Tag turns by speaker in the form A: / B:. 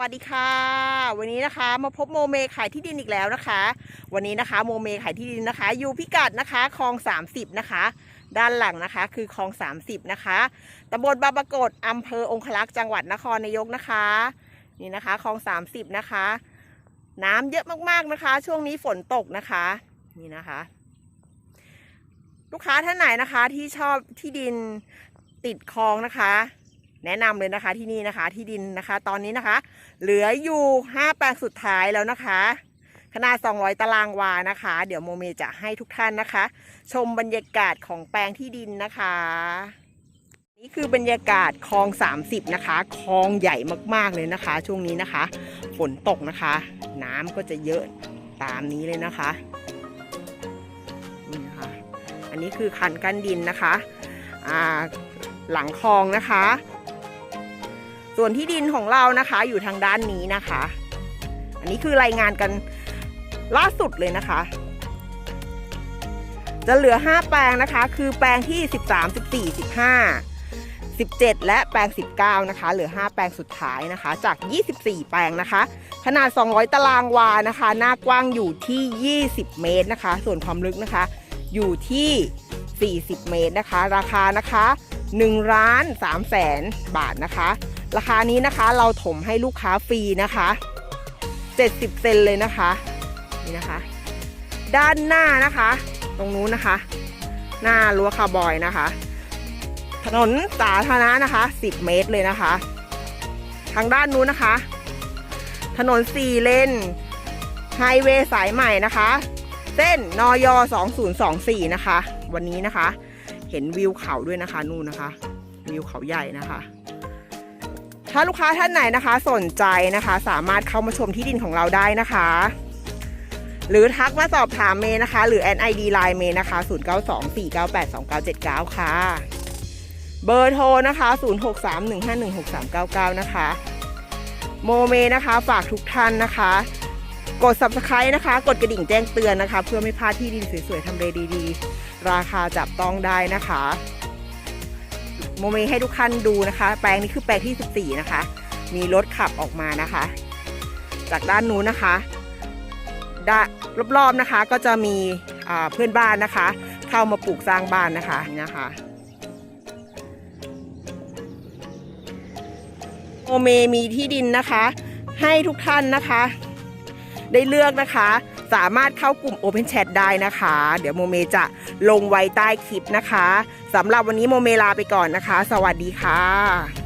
A: วัสดีค่ะ วันนี้นะคะมาพบโมเมขายที่ดินอีกแล้วนะคะ วันนี้นะคะโมเมขายที่ดินนะคะ อยู่พิกัดนะคะคลอง30นะคะ ด้านหลังนะคะคือคลอง30นะคะตำบลบางปรากฏอำเภอองคลักษ์จังหวัดนครนายกนะคะ นี่นะคะคลอง30นะคะ น้ำเยอะมากๆนะคะ ช่วงนี้ฝนตกนะคะ นี่นะคะ ลูกค้าท่านไหนนะคะที่ชอบที่ดินติดคลองนะคะ แนะนำเลยนะคะที่นี่นะคะที่ดินนะคะ ตอนนี้นะคะ เหลืออยู่5แปลงสุดท้ายแล้วนะคะขนาด 200 ตารางวานะคะ เดี๋ยวโมเมจะให้ทุกท่านนะคะ ชมบรรยากาศของแปลงที่ดินนะคะ นี่คือบรรยากาศคลอง 30 นะคะคลองใหญ่มากๆเลยนะคะ ช่วงนี้นะคะ ฝนตกนะคะ น้ำก็จะเยอะตามนี้เลยนะคะนี่นะคะ อันนี้คือคันกั้นดินนะคะอ่า หลังคลองนะคะ ส่วนที่ดินของเรานะคะ อยู่ทางด้านนี้นะคะ อันนี้คือรายงานกันล่าสุดเลยนะคะ จะเหลือ 5 แปลงนะคะ คือแปลงที่ 13 14 15 17 และแปลง 19 นะคะ เหลือ 5 แปลงสุดท้ายนะคะ จาก 24 แปลงนะคะ ขนาด 200 ตารางวานะคะ หน้ากว้างอยู่ที่ 20 เมตรนะคะ ส่วนความลึกนะคะ อยู่ที่ 40 เมตรนะคะ ราคานะคะ 1ล้าน3แสนบาทนะคะ ราคานี้นะคะเราถมให้ลูกค้าฟรีนะคะ 70 เซนเลยนะคะนี่นะคะ ด้านหน้านะคะ ตรงนู้นนะคะ หน้ารั้วคาร์บอยนะคะ ถนนสาธารณะนะคะ 10 เมตรเลยนะคะ ทางด้านนู้นนะคะ ถนน 4 เลนไฮเวย์สายใหม่นะคะ เส้นนอย 2024 นะคะ วันนี้นะคะ เห็นวิวเขาด้วยนะคะนู่นนะคะ วิวเขาใหญ่นะคะ ถ้าลูกค้าท่านไหนนะคะ สนใจนะคะ สามารถเข้ามาชมที่ดินของเราได้นะคะ หรือทักมาสอบถามเมย์นะคะ หรือ NID Line เมย์นะคะ 0924982979 ค่ะ เบอร์โทรนะคะ 0631516399 นะคะ โมเมนะคะ ฝากทุกท่านนะคะ กด subscribe นะคะ กดกระดิ่งแจ้งเตือนนะคะ เพื่อไม่พลาดที่ดินสวยๆทำเลดีๆ ราคาจับต้องได้นะคะ โมเมให้ทุกท่านดูนะคะ แปลงนี้คือแปลงที่ 14 นะคะ มีรถขับออกมานะคะ จากด้านนู้นนะคะด้านรอบๆนะคะก็จะมีเพื่อนบ้านนะคะ เข้ามาปลูกสร้างบ้านนะคะนี่นะคะโมเมมีที่ดินนะคะ ให้ทุกท่านนะคะ ได้เลือกนะคะ สามารถเข้ากลุ่ม Open Chat ได้นะคะ เดี๋ยวโมเมจะลงไว้ใต้คลิปนะคะสำหรับวันนี้โมเมลาไปก่อนนะคะ สวัสดีค่ะ